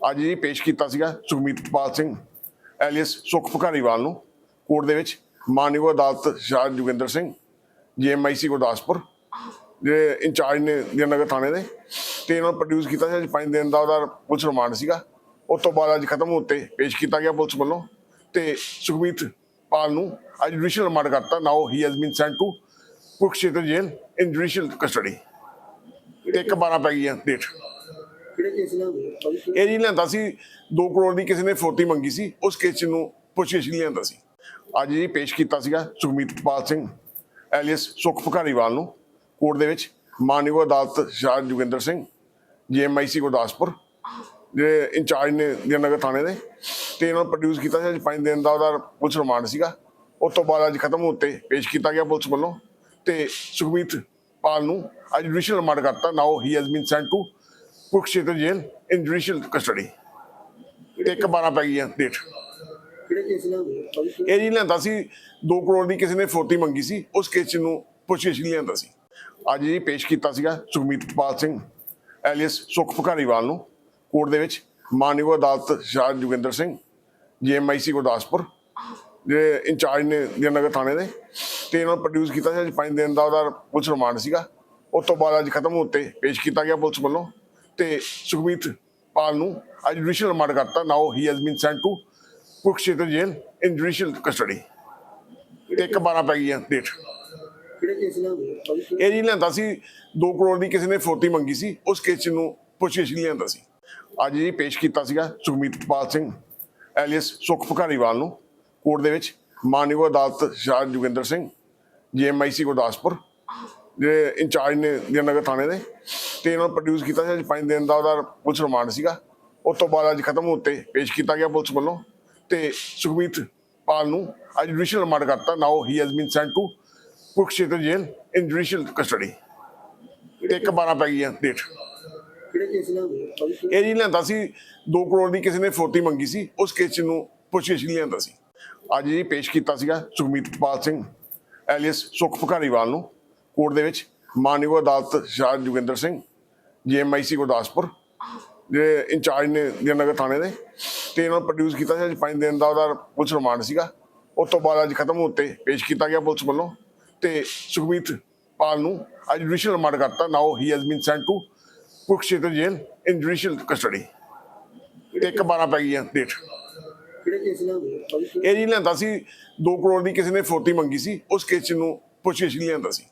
ਅੱਜ ਜੀ ਪੇਸ਼ ਕੀਤਾ ਸੀਗਾ ਸੁਖਮੀਤਪਾਲ ਸਿੰਘ, ਐਲੀਅਸ ਸੁਖ ਭਕਾਰੀਵਾਲ ਨੂੰ, ਕੋਰਟ ਦੇ ਵਿੱਚ ਮਾਨਯੋਗ ਅਦਾਲਤ ਸ਼ਾਹ ਜੋਗਿੰਦਰ ਸਿੰਘ, ਜੀਐਮਆਈਸੀ ਗੁਰਦਾਸਪੁਰ, ਜਿਹੜੇ ਇੰਚਾਰਜ ਨੇ ਨਗਰ ਥਾਣੇ ਦੇ, ਤੇ ਇਹਨਾਂ ਨੂੰ ਪ੍ਰੋਡਿਊਸ ਕੀਤਾ ਸੀ, ਅੱਜ 5 ਦਿਨ ਦਾ ਉਹਦਾ ਪੁਲਿਸ ਰਿਮਾਂਡ ਸੀਗਾ। ਉਸ ਤੋਂ ਬਾਅਦ ਅੱਜ ਖਤਮ ਹੋਤੇ ਪੇਸ਼ ਕੀਤਾ ਗਿਆ ਪੁਲਿਸ ਵੱਲੋਂ, ਤੇ ਸੁਖਮੀਤ ਪਾਲ ਨੂੰ ਅੱਜ ਜੁਡੀਸ਼ੀਅਲ ਰਿਮਾਂਡ ਕਰਤਾ। Now he has been sent to Kurukshetra jail in judicial custody ਇੱਕ 12 ਪੈ ਗਈ ਆ ਡੇਟ ਕਿਹੜੇ ਕੇਸ ਨਾਲ ਇਹ ਜੀ ਲਿਆਂਦਾ ਸੀ 2 ਕਰੋੜ ਦੀ ਕਿਸੇ ਨੇ ਫਰੋਤੀ ਮੰਗੀ ਸੀ, ਉਸ ਕੇਸ 'ਚ ਨੂੰ ਪੁੱਛਿਸ਼ ਲਿਆਂਦਾ ਸੀ। ਅੱਜ ਜੀ ਪੇਸ਼ ਕੀਤਾ ਸੀਗਾ ਸੁਖਮੀਤਪਾਲ ਸਿੰਘ, ਐਲੀਅਸ ਸੁਖ ਭਕਾਰੀਵਾਲ ਨੂੰ, ਕੋਰਟ ਦੇ ਵਿੱਚ। ਮਾਨਯੋਗ ਅਦਾਲਤ ਸ਼ਾਹ ਜੋਗਿੰਦਰ ਸਿੰਘ, ਜੀਐਮਆਈਸੀ ਗੁਰਦਾਸਪੁਰ, ਜਿਹੜੇ ਇੰਚਾਰਜ ਨੇ ਨਗਰ ਥਾਣੇ ਦੇ। ਤੇ ਇਹਨਾਂ ਨੂੰ ਪ੍ਰੋਡਿਊਸ ਕੀਤਾ ਸੀ, ਅੱਜ 5 ਦਿਨ ਦਾ ਉਹਦਾ ਪੁਲਿਸ ਰਿਮਾਂਡ ਸੀਗਾ। ਉਸ ਤੋਂ ਬਾਅਦ ਅੱਜ ਖਤਮ ਹੋਤੇ ਪੇਸ਼ ਕੀਤਾ ਗਿਆ ਪੁਲਿਸ ਵੱਲੋਂ। ਤੇ ਸੁਖਮੀਤ ਪਾਲ ਨੂੰ ਅੱਜ ਜੁਡੀਸ਼ੀਅਲ ਰਿਮਾਂਡ ਕਰਤਾ। Now he has been sent to Kurukshetra jail in judicial custody ਇੱਕ 12 ਪੈ ਗਈ ਆ ਡੇਟ ਇਹ ਜੀ ਲਿਆਂਦਾ ਸੀ 2 ਕਰੋੜ ਦੀ ਕਿਸੇ ਨੇ ਫਰੋਤੀ ਮੰਗੀ ਸੀ ਉਸ ਕੇਸ ਨੂੰ ਪੁੱਛਿਸ਼ ਲਿਆਂਦਾ ਸੀ। ਅੱਜ ਜੀ ਪੇਸ਼ ਕੀਤਾ ਸੀਗਾ ਸੁਖਮੀਤਪਾਲ ਸਿੰਘ ਐਲੀਅਸ ਸੁਖ ਭਕਾਰੀਵਾਲ ਨੂੰ ਕੋਰਟ ਦੇ ਵਿੱਚ। ਮਾਨਯੋਗ ਅਦਾਲਤ ਸ਼ਾਹ ਜੋਗਿੰਦਰ ਸਿੰਘ ਜੀਐਮਆਈਸੀ ਗੁਰਦਾਸਪੁਰ ਜਿਹੜੇ ਇੰਚਾਰਜ ਨੇ ਨਗਰ ਥਾਣੇ ਦੇ। ਤੇ ਇਹਨਾਂ ਨੂੰ ਪ੍ਰੋਡਿਊਸ ਕੀਤਾ ਸੀ ਅੱਜ 5 ਦਿਨ ਦਾ ਉਹਦਾ ਪੁਲਿਸ ਰਿਮਾਂਡ ਸੀਗਾ। ਉਸ ਤੋਂ ਬਾਅਦ ਅੱਜ ਖਤਮ ਹੋਤੇ ਪੇਸ਼ ਕੀਤਾ ਗਿਆ ਪੁਲਿਸ ਵੱਲੋਂ। ਤੇ ਸੁਖਮੀਤ ਪਾਲ ਨੂੰ ਅੱਜ ਜੁਡੀਸ਼ੀਅਲ ਰਿਮਾਂਡ ਕਰਤਾ। Now he has been sent to Kurukshetra jail in judicial custody ਇੱਕ 12 ਪੈ ਗਈ ਡੇਟ ਇਹ ਜੀ ਲਿਆਂਦਾ ਸੀ 2 ਕਰੋੜ ਦੀ ਕਿਸੇ ਨੇ ਫਰੋਤੀ ਮੰਗੀ ਸੀ ਉਸ ਕੇਸ ਨੂੰ ਪੁੱਛਿਸ਼ ਲਿਆਂਦਾ ਸੀ। ਅੱਜ ਜੀ ਪੇਸ਼ ਕੀਤਾ ਸੀਗਾ ਸੁਖਮੀਤਪਾਲ ਸਿੰਘ ਐਲੀਅਸ ਸੁਖ ਭਕਾਰੀਵਾਲ ਨੂੰ ਕੋਰਟ ਦੇ ਵਿੱਚ ਮਾਨਯੋਗ ਅਦਾਲਤ ਸ਼ਾਹ ਜੋਗਿੰਦਰ ਸਿੰਘ ਜੀਐਮਆਈਸੀ ਗੁਰਦਾਸਪੁਰ ਜਿਹੜੇ ਇੰਚਾਰਜ ਨੇ ਨਗਰ ਥਾਣੇ ਦੇ ਤੇ ਇਹਨਾਂ ਨੂੰ ਪ੍ਰੋਡਿਊਸ ਕੀਤਾ ਸੀ ਅੱਜ 5 ਦਿਨ ਦਾ ਉਹਦਾ ਪੁਲਿਸ ਰਿਮਾਂਡ ਸੀਗਾ। ਉਸ ਤੋਂ ਬਾਅਦ ਅੱਜ ਖਤਮ ਹੋਤੇ ਪੇਸ਼ ਕੀਤਾ ਗਿਆ ਪੁਲਿਸ ਵੱਲੋਂ ਤੇ ਸੁਖਮੀਤ ਪਾਲ ਨੂੰ ਅੱਜ ਜੁਡੀਸ਼ੀਅਲ ਰਿਮਾਂਡ ਕਰਤਾ। Now he has been sent to Kurukshetra jail in judicial custody ਇੱਕ 12 ਪੈ ਗਈ ਆ ਡੇਟ ਇਹ ਜੀ ਲਿਆਂਦਾ ਸੀ 2 ਕਰੋੜ ਦੀ ਕਿਸੇ ਨੇ ਫਰੋਤੀ ਮੰਗੀ ਸੀ ਉਸ ਕੇਸ ਨੂੰ ਪੁੱਛਿਸ਼ ਲਿਆਂਦਾ ਸੀ ਅੱਜ ਜੀ ਪੇਸ਼ ਕੀਤਾ ਸੀਗਾ ਸੁਖਮੀਤਪਾਲ ਸਿੰਘ ਐਲੀਅਸ ਸੁਖ ਭਕਾਰੀਵਾਲ ਨੂੰ ਕੋਰਟ ਦੇ ਵਿੱਚ ਮਾਨਯੋਗ ਅਦਾਲਤ ਸ਼ਾਹ ਜੋਗਿੰਦਰ ਸਿੰਘ ਜੀਐਮਆਈਸੀ ਗੁਰਦਾਸਪੁਰ ਜਿਹੜੇ ਇੰਚਾਰਜ ਨੇ ਨਗਰ ਥਾਣੇ ਦੇ ਤੇ ਇਹਨਾਂ ਨੂੰ ਪ੍ਰੋਡਿਊਸ ਕੀਤਾ ਸੀ ਅੱਜ 5 ਦਿਨ ਦਾ ਉਹਦਾ ਪੁਲਿਸ ਰਿਮਾਂਡ ਸੀਗਾ ਉਸ ਤੋਂ ਬਾਅਦ ਅੱਜ ਖਤਮ ਹੋਤੇ ਪੇਸ਼ ਕੀਤਾ ਗਿਆ ਪੁਲਿਸ ਵੱਲੋਂ ਤੇ ਸੁਖਮੀਤ ਪਾਲ ਨੂੰ ਅੱਜ ਜੁਡੀਸ਼ੀਅਲ ਰਿਮਾਂਡ ਕਰਤਾ now he has been sent to Kurukshetra jail in judicial custody ਇੱਕ 12 ਪੈ ਗਈ ਆ ਡੇਟ ਕਿਹੜੇ ਕੇਸ ਨਾਲ ਹੋਇਆ ਭਾਜੀ ਇਹ ਜੀ ਲਿਆਂਦਾ ਸੀ 2 ਕਰੋੜ ਦੀ ਕਿਸੇ ਨੇ ਫਰੋਤੀ ਮੰਗੀ ਸੀ ਉਸ ਕੇਸ 'ਚ ਨੂੰ ਪੁੱਛਿਸ਼ ਲਿਆਂਦਾ ਸੀ। ਅੱਜ ਜੀ ਪੇਸ਼ ਕੀਤਾ ਸੀਗਾ ਸੁਖਮੀਤਪਾਲ ਸਿੰਘ ਐਲੀਅਸ ਸੁਖ ਭਕਾਰੀਵਾਲ ਨੂੰ। ਕੋਰਟ ਦੇ ਵਿੱਚ ਮਾਨਯੋਗ ਅਦਾਲਤ ਸ਼ਾਹ ਜੋਗਿੰਦਰ ਸਿੰਘ, ਜੀਐਮਆਈਸੀ ਗੁਰਦਾਸਪੁਰ, ਜਿਹੜੇ ਇੰਚਾਰਜ ਨੇ ਨਗਰ ਥਾਣੇ ਦੇ, ਤੇ ਇਹਨਾਂ ਨੂੰ ਪ੍ਰੋਡਿਊਸ ਕੀਤਾ ਸੀ। ਅੱਜ 5 ਦਿਨ ਦਾ ਉਹਦਾ ਪੁਲਿਸ ਰਿਮਾਂਡ ਸੀਗਾ। ਉਸ ਤੋਂ ਬਾਅਦ ਅੱਜ ਖਤਮ ਹੋਤੇ ਪੇਸ਼ ਕੀਤਾ ਗਿਆ ਪੁਲਿਸ ਵੱਲੋਂ। ਤੇ ਸੁਖਮੀਤ ਪਾਲ ਨੂੰ ਅੱਜ ਜੁਡੀਸ਼ੀਅਲ ਰਿਮਾਂਡ ਕਰਤਾ। Now he has been sent to Kurukshetra jail in judicial custody ਇੱਕ 12 ਪੈ ਗਈ ਆ ਡੇਟ ਇਹ ਜੀ ਲਿਆਂਦਾ ਸੀ। 2 ਕਰੋੜ ਦੀ ਕਿਸੇ ਨੇ ਫਰੋਤੀ ਮੰਗੀ ਸੀ। ਉਸ ਕੇਸ 'ਚ ਨੂੰ ਪੁੱਛਿਸ਼ ਲਿਆਂਦਾ ਸੀ।